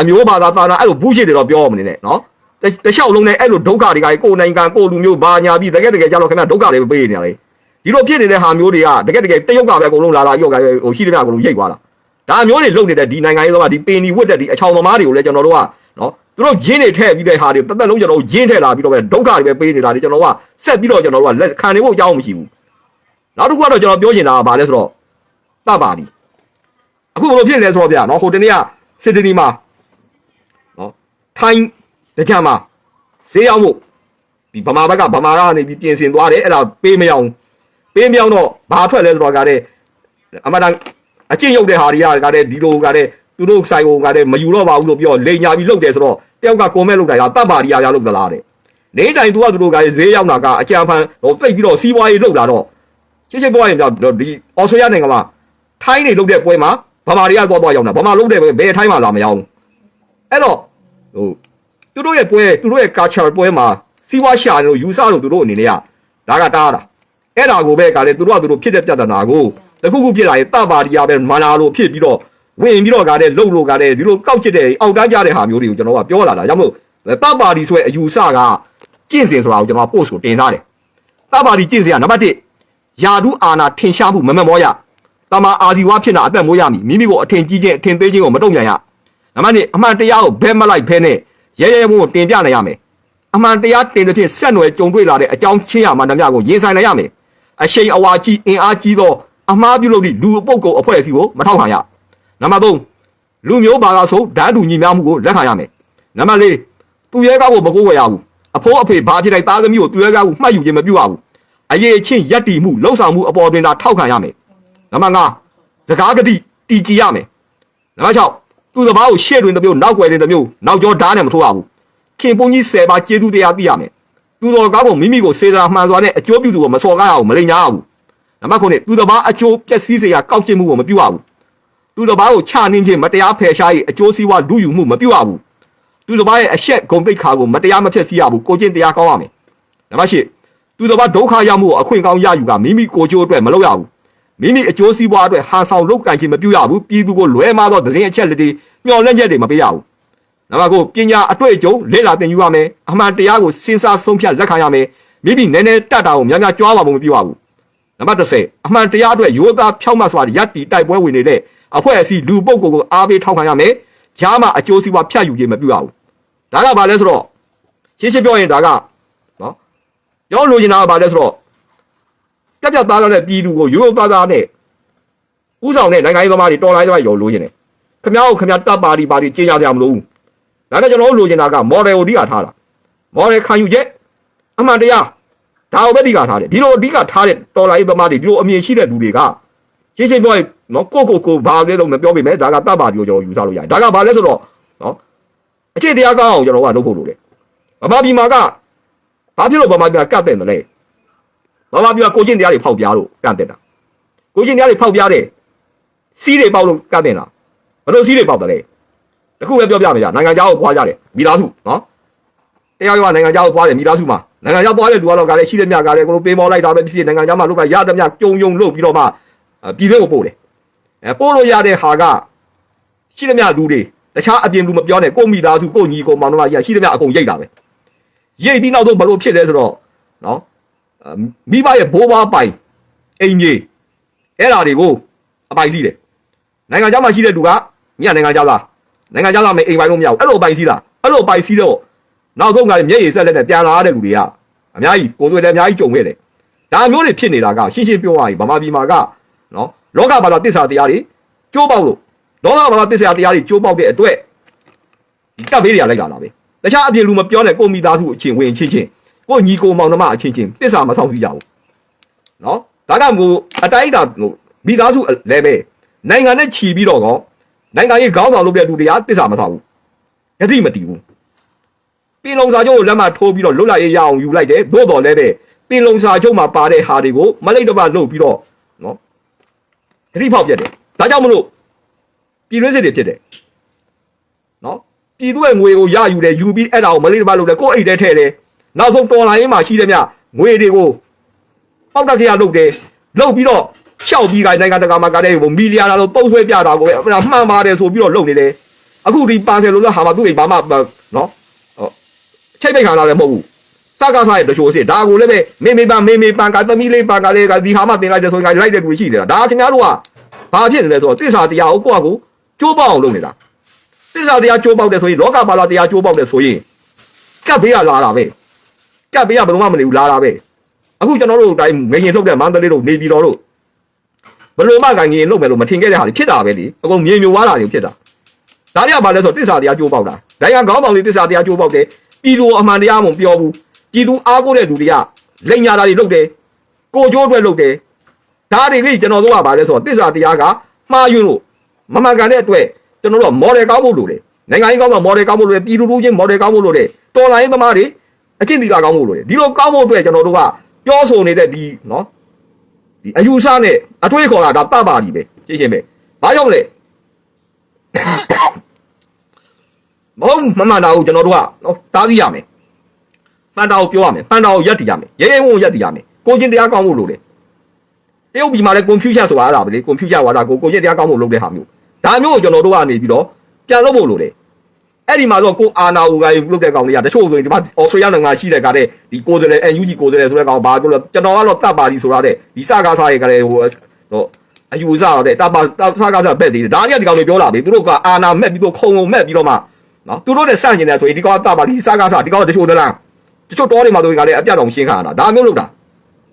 အမျိုးဘာသာသာနာအဲ့လိုဘူးရှိတယ်တော့ပြောမနေနဲ့နော် တလျှောက်လုံးနဲ့အဲ့လိုဒုက္ခတွေကကိုယ်နိုင်ငံကိုလူမျိုးဘာညာပြီးတကယ်တကယ်ကြောက်တော့ခင်ဗျာဒုက္ခတွေပေးနေရလေဒီလိုဖြစ်နေတဲ့ဟာမျိုးတွေကတကယ်တကယ်တရုတ်ကပဲအကုန်လုံးလာလာရော့ကဟိုရှိတယ်များအကုန်လုံးရိတ်သွားတာဒါမျိုးတွေလုပ်နေတဲ့ဒီနိုင်ငံရေးသမားဒီပင်ဒီဝတ်တဲ့ဒီအချောင်သမားတွေကိုလည်းကျွန်တော်တို့ကနော်သူတို့ရင်းနေထည့်ပြီးတဲ့ဟာတွေတသက်လုံးကျွန်တော်တို့ရင်းထည့်လာပြီးတော့ပဲဒုက္ခတွေပဲပေးနေတာတွေကျွန်တော်တို့ကဆက်ပြီးတော့ကျွန်တော်တို့ကလက်ခံနေဖို့အကြောင်းမရှိဘူးနောက်တစ်ခုကတော့ကျွန်တော်ပြောချင်တာကဘာလဲဆိုတော့တပါပြီအခုဘယ်လိုဖြစ်လဲဆိုတော့ဗျာနော်ဟိုတနေ့ကစစ်တနီမှာနော်ထိုင်း တကြမှာဈေးရောက်မှုဒီဗမာဘက်ကဗမာကနေပြီးပြင်ဆင်သွားတယ်အဲ့ဒါပေးမရအောင်ပေးမရအောင်တော့ဘာထွက်လဲဆိုတော့ကတဲ့အမတန်အကျင့်ရုပ်တဲ့ဟာတွေကကတဲ့ဒီလိုကတဲ့သူတို့ဆိုင်ကုန်ကတဲ့မယူတော့ပါဘူးလို့ပြောလိန်ညာပြီးလုတ်တယ်ဆိုတော့တယောက်ကကွန်မန့်လုတ်တာကတပ်ပါရီယာရလုတ်သလားတဲ့နေတိုင်သူကသူတို့ကဈေးရောက်တာကအကြံဖန်ဟိုပိတ်ပြီးတော့စီးပွားရေးလုတ်လာတော့ရှင်းရှင်းပြောရရင်ပြဒီအော်စတြေးလျနိုင်ငံမှာထိုင်းနေလုတ်တဲ့ပွဲမှာဗမာတွေကသွားသွားရောက်တာဗမာလုတ်တဲ့ဘယ်ထိုင်းမှာလာမရောက်အဲ့တော့ဟို သူတို့ရဲ့ပွဲသူတို့ရဲ့ culture ပွဲမှာစီးပွားရှာလို့ယူဆလို့သူတို့အနေနဲ့ကဒါကတားတာအဲ့ဒါကိုပဲကလည်းသူတို့ကသူတို့ဖြစ်တဲ့ပြဿနာကိုတခုခုဖြစ်လာရင်တပါရီယာပဲမာနာလို့ဖြစ်ပြီးတော့ဝင်ပြီးတော့ကလည်းလှုပ်လို့ကလည်းဒီလိုကောက်ချစ်တဲ့အောက်တန်းကြတဲ့ဟာမျိုးတွေကိုကျွန်တော်ကပြောလာတာကြောင့်မို့တပါရီဆိုတဲ့အယူဆကကျင့်စဉ်ဆိုတာကိုကျွန်တော်က post ကိုတင်ထားတယ်တပါရီကျင့်စဉ်ကနံပါတ်1ယာဒုအာနာထင်ရှားမှုမမတ်မောရတမအာဇီဝဖြစ်တာအသက်မိုးရမည်မိမိကိုအထင်ကြီးခြင်းအထင်သေးခြင်းကိုမတုံ့ပြန်ရနံပါတ်2အမှန်တရားကိုဘဲမလိုက်ဖဲနဲ့ ရဲရဲမှုကိုတင်ပြနိုင်ရမယ်အမှန်တရားတင်တဲ့ဖြင့်ဆက်နွယ်ကြုံတွေ့လာတဲ့အကြောင်းချင်းရမှန်သမျှကိုရင်ဆိုင်နိုင်ရမယ်အရှိန်အဝါကြီးအင်အားကြီးသောအမှားပြုလုပ်သည့်လူအပုတ်ကိုအဖွဲ့အစည်းကိုမထောက်ခံရနံပါတ်3လူမျိုးဘာသာဆိုဓာတ်တူညီများမှုကိုလက်ခံရမယ်နံပါတ်4သူရဲကောက်ကိုမကိုးဝယ်ရဘူးအဖိုးအဖေဘာဖြစ်လိုက်သားသမီးကိုသူရဲကောက်ကိုမှတ်ယူခြင်းမပြုရဘူးအရေးချင်းရက်တီမှုလှုံ့ဆော်မှုအပေါ်တွင်သာထောက်ခံရမယ်နံပါတ်5စကားကတိတည်ကြည်ရမယ်နံပါတ်6 သူ့တပားကိုရှေ့တွင်တစ်မျိုးနောက်ွယ်တွင်တစ်မျိုးနောက်ကျောဓာတ်နဲ့မထိုးရဘူးခင်ပွန်ကြီး10ပါးကျေးဇူးတရားသိရမယ်သူတော်ကောင်းကိုမိမိကိုစေတနာမှန်စွာနဲ့အကျိုးပြုသူကိုမစော်ကားရအောင်မလိမ်ညာရဘူးနံပါတ်9သူတစ်ပါးအကျိုးပျက်စီးစေရကောက်ကျစ်မှုကိုမပြုရဘူးသူတစ်ပါးကိုချနှင်းခြင်းမတရားဖယ်ရှား၍အကျိုးစီးပွားလူယူမှုမပြုရဘူးသူတစ်ပါးရဲ့အရှက်ဂုံတိတ်ခါကိုမတရားမဖျက်ဆီးရဘူးကိုကျင့်တရားကောင်းရမယ်နံပါတ်10သူတစ်ပါးဒုက္ခရောက်မှုကိုအခွင့်ကောင်းရယူကမိမိကိုယ်ကျိုးအတွက်မလုပ်ရဘူး မိမိအကျိုးစီးပွားအတွက်ဟာဆောင်လုပ်ကင်ခြင်းမပြုရဘူးပြည်သူကိုလွဲမှားသောသတင်းအချက်လက်တွေမျှော်လင့်ချက်တွေမပေးရဘူးနံပါတ်9ပညာအတွေ့အကြုံလေ့လာသင်ယူရမယ်အမှန်တရားကိုစဉ်းစားဆုံးဖြတ်လက်ခံရမယ်မိမိနည်းနည်းတတ်တာကိုများများကြွားပါဖို့မပြုရဘူးနံပါတ်10အမှန်တရားအတွက်ရိုးသားဖြောက်မှတ်စွာရပ်တည်တိုက်ပွဲဝင်နေတဲ့အဖွဲ့အစည်းလူပုဂ္ဂိုလ်ကိုအားပေးထောက်ခံရမယ်ကြားမှာအကျိုးစီးပွားဖြတ်ယူခြင်းမပြုရဘူးဒါကဘာလဲဆိုတော့ရှင်းရှင်းပြောရင်ဒါကနော်ရောလိုချင်တာကဘာလဲဆိုတော့ ပြတ်ပြတ်သားသားနဲ့ပြည်သူကိုရိုးရိုးသားသားနဲ့ဥဆောင်တဲ့နိုင်ငံရေးသမားတွေတော်လိုင်းသမားရောလိုချင်တယ်ခမ ्या ကိုခမ ्या တပ်ပါတီပါတီကြေညာကြမလို့ဘူးဒါနဲ့ကျွန်တော်တို့လိုချင်တာက model ကိုအဓိကထားတာ model ခံယူချက်အမှန်တရားဒါကိုပဲအဓိကထားတယ်ဒီလိုအဓိကထားတဲ့တော်လိုင်းသမားတွေဒီလိုအမြင်ရှိတဲ့သူတွေကရှင်းရှင်းပြောရင်နော်ကိုကိုကိုဘာလဲလို့မပြောပြမယ်ဒါကတပ်ပါတီကိုကျွန်တော်ယူဆလို့ရတယ်ဒါကဘာလဲဆိုတော့နော်အခြေတရားကောင်းအောင်ကျွန်တော်ကလုပ်ဖို့လိုတယ်ဗမာပြည်မှာကဘာဖြစ်လို့ဗမာပြည်ကကတ်တဲ့တယ်လဲ ဗမာပြည်ကကိုကျင့်တရားတွေဖောက်ပြားလို့ကတ်တဲ့တာကိုကျင့်တရားတွေဖောက်ပြားတယ်စီးတွေပေါက်လို့ကတ်တဲ့တာဘယ်လိုစီးတွေပေါက်တယ်လဲတခုပဲပြောပြမယ်ကြာနိုင်ငံသားကိုပွားကြတယ်မိသားစုနော်တရားရောနိုင်ငံသားကိုပွားတယ်မိသားစုမှာနိုင်ငံသားပွားတဲ့လူကတော့ကလည်းရှိတဲ့မြကလည်းကိုလိုပေးမောလိုက်တာပဲဖြစ်ဖြစ်နိုင်ငံသားမှာလို့ကရတဲ့မြကြုံယုံလို့ပြီးတော့မှပြည်လေးကိုပို့တယ်အဲပို့လို့ရတဲ့ဟာကရှိတဲ့မြလူတွေတခြားအပြင်လူမပြောနဲ့ကိုမိသားစုကိုညီကိုမောင်နှမကြီးရှိတဲ့မြအကုန်ရိတ်တာပဲရိတ်ပြီးနောက်ဆုံးဘလို့ဖြစ်လဲဆိုတော့နော် မိဘရဲ့ဘိုးဘွားပိုင်အိမ်ကြီးအဲ့ဓာတွေကိုအပိုင်စီးတယ်နိုင်ငံခြားမှာရှိတဲ့လူကမြနိုင်ငံခြားသားနိုင်ငံခြားသားမအိမ်ပိုင်လို့မရဘူးအဲ့လိုအပိုင်စီးတာအဲ့လိုအပိုင်စီးတော့နောက်ဆုံးကမျက်ရည်ဆက်လက်နဲ့ပြန်လာတဲ့လူတွေကအများကြီးကိုယ်တွေလည်းအများကြီးကြုံခဲ့တယ်ဒါမျိုးတွေဖြစ်နေတာကရှင်းရှင်းပြောရရင်ဗမာပြည်မှာကနော်လောကဘာသာတစ္ဆာတရားတွေကျိုးပေါက်လို့လောကဘာသာတစ္ဆာတရားတွေကျိုးပေါက်တဲ့အတွက်ဒီကပ်ဘေးတွေကလိုက်လာတာပဲတခြားအပြင်လူမပြောနဲ့ကိုမိသားစုအချင်းဝင်ချင်းချင်း ကိုညီကိုမောင်နှမအချင်းချင်းတစ္ဆာမဆောင်ကြည့်ကြဘူးနော်ဒါကမို့အတိုင်းအတာဟိုမိသားစုလည်းပဲနိုင်ငံနဲ့ခြီးပြီးတော့ကောနိုင်ငံရေးခေါင်းဆောင်လုပ်တဲ့လူတွေကတစ္ဆာမဆောင်ဘူးယတိမတည်ဘူးပင်လုံစာချုပ်ကိုလက်မှတ်ထိုးပြီးတော့လွတ်လပ်ရေးရအောင်ယူလိုက်တယ်သို့တော်လည်းပဲပင်လုံစာချုပ်မှာပါတဲ့ဟာတွေကိုမလိမ့်တော့မှလုပ်ပြီးတော့နော်ဂရိဖောက်ပြတ်တယ်ဒါကြောင့်မလို့ပြည်တွင်းစစ်တွေဖြစ်တယ်နော်ပြည်သူ့ရဲ့ငွေကိုရယူတယ်ယူပြီးအဲ့ဒါကိုမလိမ့်တော့မှလုပ်တယ်ကိုယ့်အိတ်ထဲထည့်တယ် နောက်ဆုံးတော်လိုင်းမှာရှိတဲ့မြငွေတွေကိုပောက်တက်ခရလုပ်တယ်လုပ်ပြီးတော့ရှောက်ပြီးကနိုင်ငံတကာမှာကတဲ့မီလီယံလာလို့ပုံဆွဲပြတာကိုပဲအဲ့ဒါမှန်ပါတယ်ဆိုပြီးတော့လုပ်နေတယ်အခုဒီပါဆယ်လို့လည်းဟာမသူ့အိမ်ဘာမှနော်ချိတ်ပိတ်ခါလာလည်းမဟုတ်ဘူးစကားစားရဲ့တချို့စစ်ဒါကိုလည်းပဲမေမေပန်မေမေပန်ကသမီးလေးပန်ကလေးကဒီဟာမှတင်လိုက်တဲ့ဆိုရင်လိုက်တဲ့လူရှိနေတာဒါခင်ဗျားတို့ကဘာဖြစ်နေလဲဆိုတော့သစ္စာတရားကိုကိုယ့်အကိုကျိုးပေါက်အောင်လုပ်နေတာသစ္စာတရားကျိုးပေါက်တယ်ဆိုရင်လောကပါလာတရားကျိုးပေါက်တယ်ဆိုရင်ကပ်ဘေးကလာတာပဲ ကပ်ဘေးကဘယ်တော့မှမနေဘူးလာတာပဲအခုကျွန်တော်တို့တိုင်းငရင်ထုတ်တဲ့မန္တလေးတို့နေပြည်တော်တို့ဘယ်လိုမှငရင်လုပ်မယ်လို့မထင်ခဲ့တဲ့ဟာတွေဖြစ်တာပဲလေအကုန်မြေမြွားတာတွေဖြစ်တာဒါတွေကဘာလဲဆိုတော့တစ္ဆာတရားကျိုးပေါက်တာ။ဒါရခေါင်းဆောင်တွေတစ္ဆာတရားကျိုးပေါက်တယ်။ပြည်သူအမှန်တရားမှမပြောဘူး။ပြည်သူအားကိုးတဲ့လူတွေကလိန်ညာတာတွေလုပ်တယ်။ကိုကျိုးအတွက်လုပ်တယ်။ဒါတွေကြီးကျွန်တော်တို့ကဘာလဲဆိုတော့တစ္ဆာတရားကမှားယွင်းလို့မမှန်ကန်တဲ့အတွက်ကျွန်တော်တို့က model ကောင်းဖို့လိုတယ်။နိုင်ငံရေးကောင်းဆောင် model ကောင်းဖို့လိုတယ်။ပြည်သူလူချင်း model ကောင်းဖို့လိုတယ်။တော်လိုင်းသမားတွေ အကျင့်ဒီလာကောင်းဖို့လိုတယ်။ဒီလိုကောင်းဖို့အတွက်ကျွန်တော်တို့ကပြောဆိုနေတဲ့ဒီနော်ဒီအယူဆနဲ့အထွေးခေါ်တာဒါတပါကြီးပဲရှင်းရှင်းပဲ။ဘာကြောင့်လဲမဟုတ်မမှန်တာကိုကျွန်တော်တို့ကနော်တားသိရမယ်မှန်တာကိုပြောရမယ်မှန်တာကိုရက်တည်ရမယ်ရဲရဲဝံ့ဝံ့ရက်တည်ရမယ်ကိုချင်းတရားကောင်းဖို့လိုတယ်တရုတ်ပြည်မှာလည်းကွန်ပျူတာဆိုတာအဲ့ဒါပဲလေကွန်ပျူတာဝါဒကိုကိုချင်းတရားကောင်းဖို့လုပ်တဲ့ဟာမျိုးဒါမျိုးကိုကျွန်တော်တို့ကနေပြီးတော့ပြန်လုပ်ဖို့လိုတယ် အဲ့ဒီမှာတော့ကိုအာနာဦးကလုပ်တဲ့ကောင်လေးကတချို့ဆိုရင်ဒီမှာအော်စတြေးလျနိုင်ငံရှိတဲ့ကတဲ့ဒီကိုယ်စားလှယ် NUG ကိုယ်စားလှယ်ဆိုတဲ့ကောင်ဘာပြောလဲကျွန်တော်ကတော့တပ်ပါလီဆိုတာတဲ့ဒီစကားစားရေကလည်းဟိုဟိုအယူဆတော့တဲ့တပ်ပါစကားစားဘက်သေးတယ်ဒါတွေကဒီကောင်တွေပြောလာပြီသူတို့ကအာနာမက်ပြီးတော့ခုံုံမက်ပြီးတော့မှနော်သူတို့နဲ့စန့်ကျင်တယ်ဆိုရင်ဒီကောင်ကတပါဒီစကားစားဒီကောင်ကတချို့တလားတချို့တောတွေမှာဆိုရင်ကလည်းအပြတ်တော်ရှင်းခါတာဒါမျိုးလုပ်တာ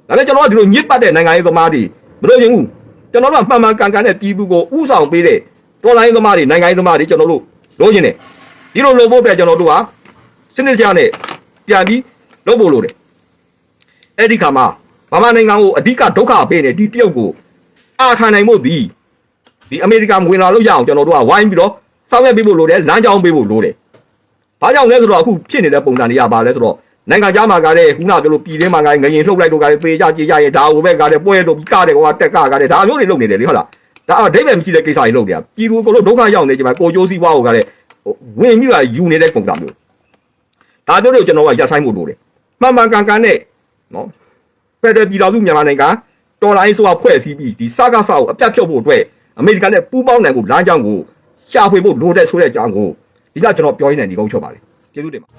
ဒါနဲ့ကျွန်တော်ကဒီလိုညစ်ပတ်တဲ့နိုင်ငံရေးသမားတွေမလို့ရင်ဘူးကျွန်တော်တို့ကမှန်မှန်ကန်ကန်တဲ့ပြည်သူကိုဥဆောင်ပေးတဲ့တော်လိုင်းသမားတွေနိုင်ငံရေးသမားတွေကျွန်တော်တို့လိုချင်တယ် ဒီလိုလုပ်ဖို့အတွက်ကျွန်တော်တို့ကစနစ်ကြနဲ့ပြန်ပြီးလုပ်ဖို့လိုတယ်အဲ့ဒီခါမှာဗမာနိုင်ငံကိုအဓိကဒုက္ခပေးနေဒီတရုတ်ကိုအာခံနိုင်ဖို့ဒီဒီအမေရိကန်ဝင်လာလို့ရအောင်ကျွန်တော်တို့ကဝိုင်းပြီးတော့စောင့်ရပေးဖို့လိုတယ်လမ်းကြောင်းပေးဖို့လိုတယ်ဘာကြောင့်လဲဆိုတော့အခုဖြစ်နေတဲ့ပုံစံတွေကဘာလဲဆိုတော့နိုင်ငံခြားမှာကလည်းခုနပြောလို့ပြည်တွင်းမှာကငရင်ထုတ်လိုက်တော့ကလည်းပေကြကြေကြရဲ့ဒါဟိုဘက်ကလည်းပွဲတော့ပြီးကတယ်ဟိုကတက်ကကလည်းဒါမျိုးတွေလုပ်နေတယ်လေဟုတ်လားဒါအဓိပ္ပာယ်မရှိတဲ့ကိစ္စတွေလုပ်နေတာပြည်သူကလို့ဒုက္ခရောက်နေကြမှာကိုကျိုးစီးပွားကိုကလည်း ဝင်ပြီးလာယူနေတဲ့ပုံစံမျိုးဒါမျိုးတွေကိုကျွန်တော်ကရပ်ဆိုင်ဖို့လိုတယ်မှန်မှန်ကန်ကန်နဲ့နော်ဖက်ဒရယ်ပြည်တော်စုမြန်မာနိုင်ငံတော်လိုင်းဆိုတာဖွဲ့စည်းပြီးဒီစကားစာကိုအပြတ်ဖြုတ်ဖို့အတွက်အမေရိကန်နဲ့ပူးပေါင်းနိုင်ဖို့လမ်းကြောင်းကိုရှာဖွေဖို့လိုတဲ့ဆိုတဲ့အကြောင်းကိုဒီကကျွန်တော်ပြောရင်းနဲ့ဒီကုန်းချုပ်ပါတယ်ကျေးဇူးတင်ပါ